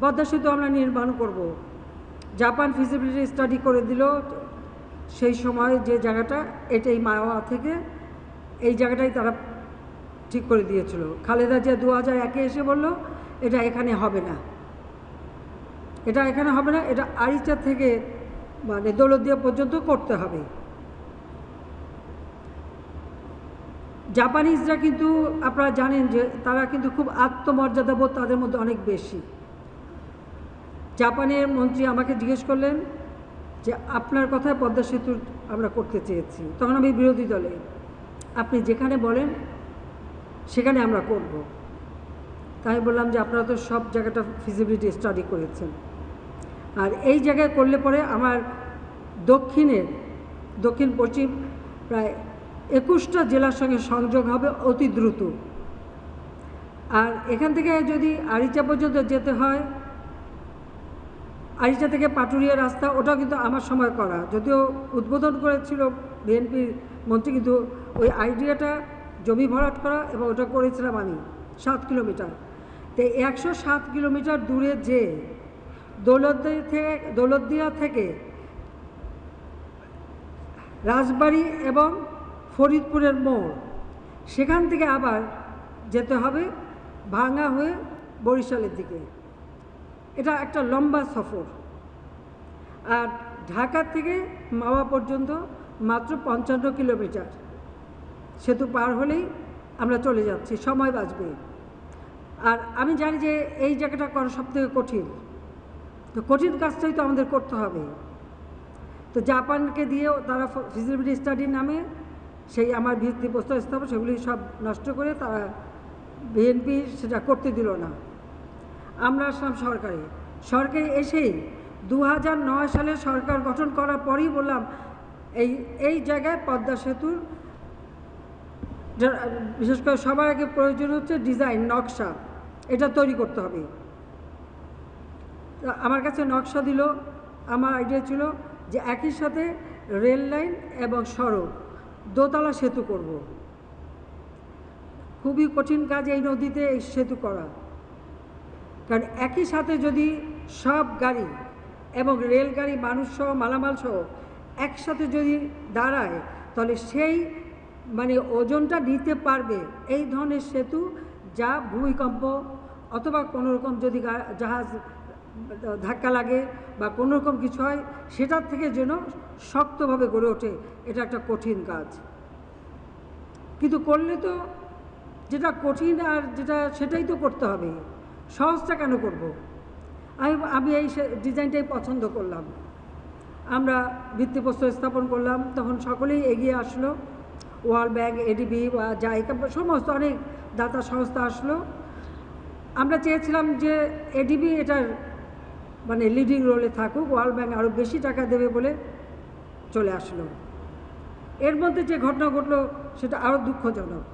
পদ্মা সেতু আমরা নির্মাণ করব। জাপান ফিজিবিলিটি স্টাডি করে দিল। সেই সময় যে জায়গাটা, এটাই মাওয়া থেকে এই জায়গাটাই তারা ঠিক করে দিয়েছিল। খালেদা জিয়া দু হাজার একে এসে বলল, এটা এখানে হবে না। এটা এখানে হবে না, এটা আরিচা থেকে মানে দৌলতদিয়া পর্যন্ত করতে হবে। জাপানিজরা কিন্তু আপনারা জানেন যে তারা কিন্তু খুব আত্মমর্যাদাবোধ তাদের মধ্যে অনেক বেশি। জাপানের মন্ত্রী আমাকে জিজ্ঞেস করলেন যে আপনার কথায় পদ্মা সেতু আমরা করতে চেয়েছি। তখন আমি বিরোধী দলে, আপনি যেখানে বলেন সেখানে আমরা করব। তাই বললাম যে আপনারা তো সব জায়গাটা ফিজিবিলিটি স্টাডি করেছেন। আর এই জায়গায় করলে পরে আমার দক্ষিণের দক্ষিণ পশ্চিম প্রায় একুশটা জেলার সঙ্গে সংযোগ হবে অতি দ্রুত। আর এখান থেকে যদি আরিচা পর্যন্ত যেতে হয় আরিচা থেকে পাটুরিয়া রাস্তা, ওটাও কিন্তু আমার সময় করা। যদিও উদ্বোধন করেছিল বিএনপির মন্ত্রী, কিন্তু ওই আইডিয়াটা জমি ভরাট করা এবং ওটা করেছিলাম আমি, সাত কিলোমিটার। তো একশো সাত কিলোমিটার দূরে যে দৌলতদিয়া থেকে দৌলতদিয়া থেকে রাজবাড়ি এবং ফরিদপুরের মোড়, সেখান থেকে আবার যেতে হবে ভাঙা হয়ে বরিশালের দিকে। এটা একটা লম্বা সফর। আর ঢাকা থেকে মাওয়া পর্যন্ত মাত্র পঞ্চান্ন কিলোমিটার। সেতু পার হলেই আমরা চলে যাচ্ছি, সময় বাঁচবে। আর আমি জানি যে এই জায়গাটা করা সব থেকে কঠিন। তো কঠিন কাজটাই তো আমাদের করতে হবে। তো জাপানকে দিয়েও তারা ফিজিবিলিটি স্টাডি নামে সেই আমার ভিত্তিপ্রস্তর স্থাপন, সেগুলি সব নষ্ট করে তারা বিএনপি সেটা করতে দিল না। আমরা আসলাম সরকারে। সরকারে এসেই দু সালে সরকার গঠন করার পরই বললাম, এই এই জায়গায় পদ্মা সেতুর বিশেষ করে সবার আগে প্রয়োজন হচ্ছে ডিজাইন, নকশা। এটা তৈরি করতে হবে। আমার কাছে নকশা দিল, আমার আইডিয়া ছিল যে একই সাথে রেল লাইন এবং সড়ক দোতলা সেতু করব। খুবই কঠিন কাজ এই নদীতে এই সেতু করা। কারণ একই সাথে যদি সব গাড়ি এবং রেলগাড়ি মানুষ সহ, মালামাল সহ একসাথে যদি দাঁড়ায়, তাহলে সেই মানে ওজনটা নিতে পারবে এই ধরনের সেতু যা ভূমিকম্প অথবা কোনো রকম যদি জাহাজ ধাক্কা লাগে বা কোনো রকম কিছু হয়, সেটার থেকে যেন শক্তভাবে গড়ে ওঠে, এটা একটা কঠিন কাজ। কিন্তু করলে তো যেটা কঠিন আর যেটা সেটাই তো করতে হবে। সহজটা কেন করব। আমি আমি এই ডিজাইনটাই পছন্দ করলাম। আমরা ভিত্তিপ্রস্তর স্থাপন করলাম, তখন সকলেই এগিয়ে আসলো। ওয়ার্ল্ড ব্যাংক এডিবি বা বা সমস্ত অনেক দাতা সংস্থা আসলো। আমরা চেয়েছিলাম যে এডিবি এটার মানে লিডিং রোলে থাকুক ওয়ার্ল্ড ব্যাংক আরও বেশি টাকা দেবে বলে চলে আসলো। এর মধ্যে যে ঘটনা ঘটলো, সেটা আরও দুঃখজনক।